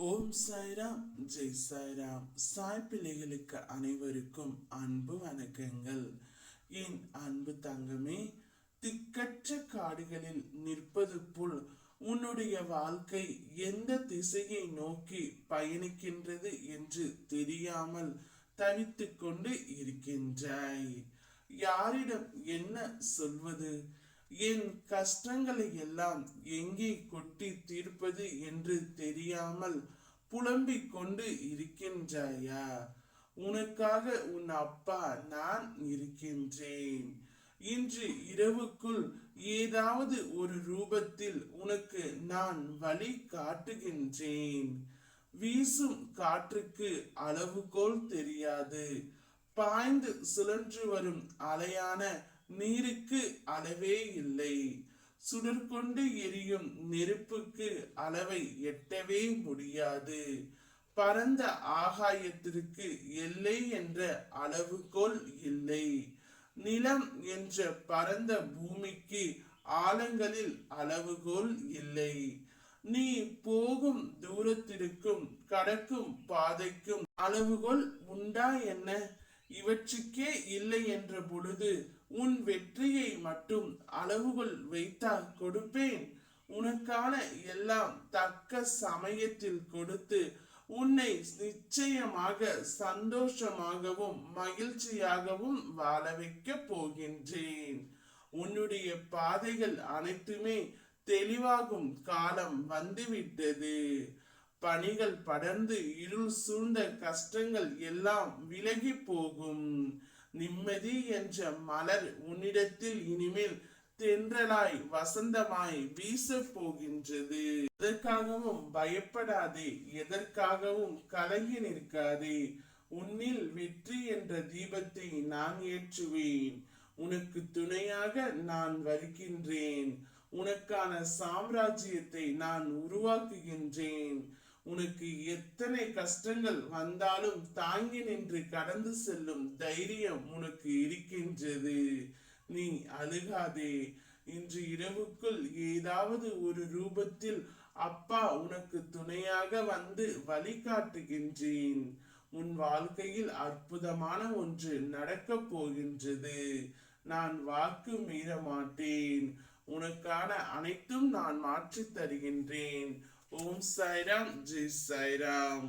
ஓம் சாய்ராம் ஜெய் சாய்ராம். சாய் பிள்ளைகளுக்கு அனைவருக்கும் அன்பு வணக்கங்கள். என் அன்பு தங்கமே திக்கற்ற காடுகளில் நிற்பது போல் உன்னுடைய வாழ்க்கை எந்த திசையை நோக்கி பயணிக்கின்றது என்று தெரியாமல் தவித்துக் கொண்டு இருக்கின்றாய். யாரிடம் என்ன சொல்வது? என் கஷ்டங்களை எல்லாம் எங்கே கொட்டி தீர்ப்பது என்று தெரியாமல் புலம்பிக் கொண்டு இருக்கின்றாயா? உனக்காக உன் அப்பா நான் இருக்கின்றேன். இன்று இரவுக்குள் ஏதாவது ஒரு ரூபத்தில் உனக்கு நான் வழி காட்டுகின்றேன். வீசும் காற்றுக்கு அளவுகோல் தெரியாது. பாய்ந்து சுழன்று வரும் அலையான நீருக்கு அளவே இல்லை. சுடர்கொண்டு எரியும் நெருப்புக்கு அளவை எட்டவே முடியாது. பரந்த ஆகாயத்திற்கு எல்லை என்ற அளவுகோல் இல்லை. நிலம் என்ற பரந்த பூமிக்கு ஆழங்களில் அளவுகோல் இல்லை. நீ போகும் தூரத்திற்கும் கடக்கும் பாதைக்கும் அளவுகோல் உண்டா என்ன? இவற்றுக்கே இல்லை என்ற பொழுது உன் வெற்றியை மட்டும் அளவுகள் வைத்தால் கொடுப்பேன். உனக்கான எல்லாம் தக்க சமயத்தில் கொடுத்து உன்னை நிச்சயமாக சந்தோஷமாகவும் மகிழ்ச்சியாகவும் வாழ வைக்க போகின்றேன். உன்னுடைய பாதைகள் அனைத்துமே தெளிவாகும் காலம் வந்துவிட்டது. பணிகள் படர்ந்து இருள் சூழ்ந்த கஷ்டங்கள் எல்லாம் விலகி போகும். நிம்மதி என்ற மலர் உன்னிடத்தில் இனிமேல் தென்றலாய் வசந்தமாய் வீச போகின்றது எதற்காகவும் பயப்படாதே எதற்காகவும் கலங்கி நிற்காதே. உன்னில் வெற்றி என்ற தீபத்தை நான் ஏற்றுவேன். உனக்கு துணையாக நான் வருகின்றேன். உனக்கான சாம்ராஜ்யத்தை நான் உருவாக்குகின்றேன். உனக்கு எத்தனை கஷ்டங்கள் வந்தாலும் தாங்கி நின்று கடந்து செல்லும் தைரியம் உனக்கு இருக்கின்றது. நீ அழுகாதே. இன்று இரவுக்குள் ஏதாவது ஒரு ரூபத்தில் அப்பா உனக்கு துணையாக வந்து வழிகாட்டுகின்றேன் உன் வாழ்க்கையில் அற்புதமான ஒன்று நடக்கப் போகின்றது. நான் வாக்கு மீற மாட்டேன் உனக்கான அனைத்தும் நான் மாற்றித் தருகின்றேன். ஓம் சாய்ராம் ஜெய் சாய்ராம்